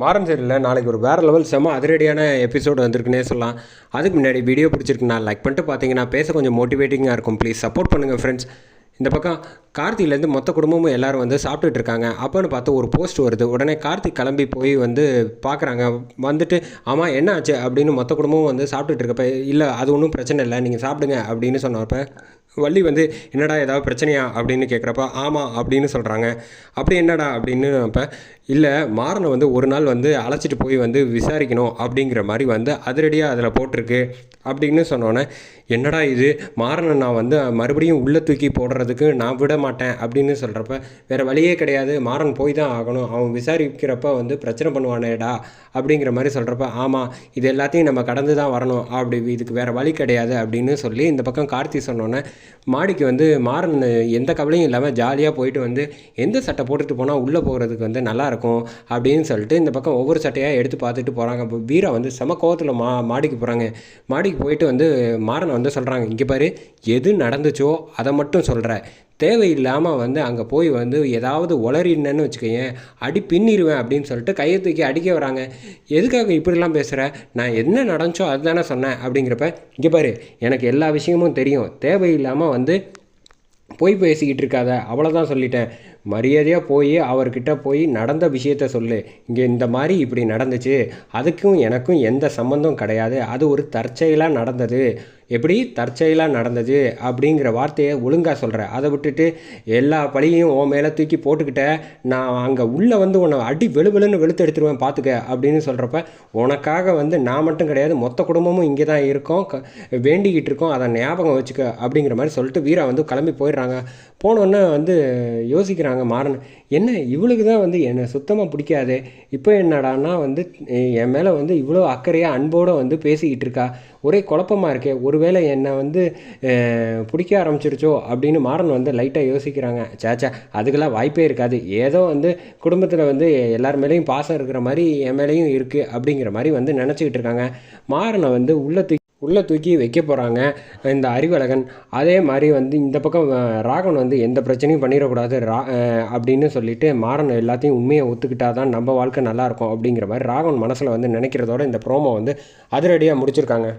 மாறன் சரியில் நாளைக்கு ஒரு வேறு லெவல் செம்ம அதிரடியான எபிசோடு வந்திருக்குன்னே சொல்லலாம். அதுக்கு முன்னாடி வீடியோ பிடிச்சிருக்குண்ணா லைக் பண்ணிட்டு பார்த்தீங்கன்னா பேச கொஞ்சம் மோட்டிவேட்டிங்காக இருக்கும். ப்ளீஸ் சப்போர்ட் பண்ணுங்கள் ஃப்ரெண்ட்ஸ் இந்த பக்கம் கார்த்திலேருந்து மொத்த குடும்பமும் எல்லாரும் வந்து சாப்பிட்டுட்டு இருக்காங்க. அப்போன்னு பார்த்து ஒரு போஸ்ட் வருது. உடனே கார்த்திக் கிளம்பி போய் வந்து பார்க்குறாங்க வந்துட்டு ஆமாம் என்ன ஆச்சு? அப்படின்னு மொத்த குடும்பமும் வந்து சாப்பிட்டுட்டு இருக்கப்ப இல்லை அது ஒன்றும் பிரச்சனை இல்லை. நீங்கள் சாப்பிடுங்க. அப்படின்னு சொன்னப்போ வள்ளி வந்து என்னடா ஏதாவது பிரச்சனையா? அப்படின்னு கேட்குறப்ப ஆமாம் அப்படின்னு சொல்கிறாங்க அப்படி என்னடா அப்படின்னு அப்போ இல்லை மாறனை வந்து ஒரு நாள் வந்து அழைச்சிட்டு போய் வந்து விசாரிக்கணும் அப்படிங்கிற மாதிரி வந்து அதிரடியாக அதில் போட்டிருக்கு. அப்படின்னு சொன்னோன்னே என்னடா இது? மாறனை நான் வந்து மறுபடியும் உள்ளே தூக்கி போடுறதுக்கு நான் விட மாட்டேன் அப்படின்னு சொல்கிறப்ப வேறு வழியே கிடையாது. மாறன் போய் தான் ஆகணும். அவன் விசாரிக்கிறப்ப வந்து பிரச்சனை பண்ணுவானேடா அப்படிங்கிற மாதிரி சொல்கிறப்ப ஆமாம் இது எல்லாத்தையும் நம்ம கடந்து தான் வரணும். அப்படி இதுக்கு வேறு வழி கிடையாது அப்படின்னு சொல்லி இந்த பக்கம் கார்த்தி சொன்னோன்னே மாடிக்கு வந்து மாறன் எந்த கவலையும் இல்லாமல் ஜாலியாக போயிட்டு வந்து எந்த சட்டை போட்டுட்டு போனால் உள்ளே போகிறதுக்கு வந்து நல்லாயிருக்கும் அப்படின்னு சொல்லிட்டு இந்த பக்கம் ஒவ்வொரு சட்டையாக எடுத்து பார்த்துட்டு போகிறாங்க இப்போ வீரா வந்து செம கோவத்தில் மா மாடிக்கு போகிறாங்க மாடிக்கு போயிட்டு வந்து மாறனை வந்து சொல்கிறாங்க இங்கே பாரு எது நடந்துச்சோ அதை மட்டும் சொல்கிற தேவையில்லாமல் வந்து அங்கே போய் வந்து ஏதாவது உளறினேன்னு வச்சுக்கோங்க அடி பின்னிடுவேன் அப்படின்னு சொல்லிட்டு கையை தூக்கி அடிக்க வராங்க. எதுக்காக இப்படிலாம் பேசுகிற நான் என்ன நடந்துச்சோ அதுதானே சொன்னேன் அப்படிங்கிறப்ப இங்கே பாரு எனக்கு எல்லா விஷயமும் தெரியும். தேவையில்லாமல் வந்து போய் பேசிக்கிட்டு இருக்காத. அவ்வளோதான் சொல்லிட்டேன். மரியாதையாக போய் அவர்கிட்ட போய் நடந்த விஷயத்த சொல்லு. இங்கே இந்த மாதிரி இப்படி நடந்துச்சு. அதுக்கும் எனக்கும் எந்த சம்மந்தம் கிடையாது. அது ஒரு தற்செயலாக நடந்தது. எப்படி தற்செயலாக நடந்தது அப்படிங்கிற வார்த்தையை ஒழுங்காக சொல்கிறேன் அதை விட்டுட்டு எல்லா பழியும் உன் மேலே தூக்கி போட்டுக்கிட்ட. நான் அங்கே உள்ளே வந்து உன்னை அடி வெளுவெளுன்னு வெளுத்து எடுத்துருவேன் பார்த்துக்க அப்படின்னு சொல்கிறப்ப உனக்காக வந்து நான் மட்டும் கிடையாது. மொத்த குடும்பமும் இங்கே தான் இருக்கோம். க வேண்டிக்கிட்டு இருக்கோம். அதை ஞாபகம் வச்சுக்க அப்படிங்கிற மாதிரி சொல்லிட்டு வீரா வந்து கிளம்பி போயிடுறாங்க. போனோன்னே வந்து யோசிக்கிறாங்க. மாறன் என்ன இவளுக்கு தான் வந்து என்னை சுத்தமாக பிடிக்காது. இப்போ என்னடான்னா வந்து என் மேலே வந்து இவ்வளோ அக்கறையாக அன்போடு வந்து பேசிக்கிட்டு இருக்கா. ஒரே குழப்பமாக இருக்கே. ஒருவேளை என்னை வந்து பிடிக்க ஆரம்பிச்சிருச்சோ அப்படின்னு மாறன் வந்து லைட்டாக யோசிக்கிறாங்க. சேச்சா அதுக்கெல்லாம் வாய்ப்பே இருக்காது. ஏதோ வந்து குடும்பத்தில் வந்து எல்லார் மேலேயும் பாசம் இருக்கிற மாதிரி என் மேலேயும் இருக்குது அப்படிங்கிற மாதிரி வந்து நினச்சிக்கிட்டு இருக்காங்க. மாறனை வந்து உள்ளத்துக்கு உள்ளே தூக்கி வைக்க போகிறாங்க இந்த அறிவழகன். அதே மாதிரி வந்து இந்த பக்கம் ராகவன் வந்து எந்த பிரச்சனையும் பண்ணிடக்கூடாது ரா அப்படின்னு சொல்லிட்டு மாறன் எல்லாத்தையும் உண்மையை ஒத்துக்கிட்டா தான் நம்ம வாழ்க்கை நல்லாயிருக்கும் அப்படிங்கிற மாதிரி ராகவன் மனசில் வந்து நினைக்கிறதோட இந்த ப்ரோமோ வந்து அதிரடியாக முடிச்சிருக்காங்க.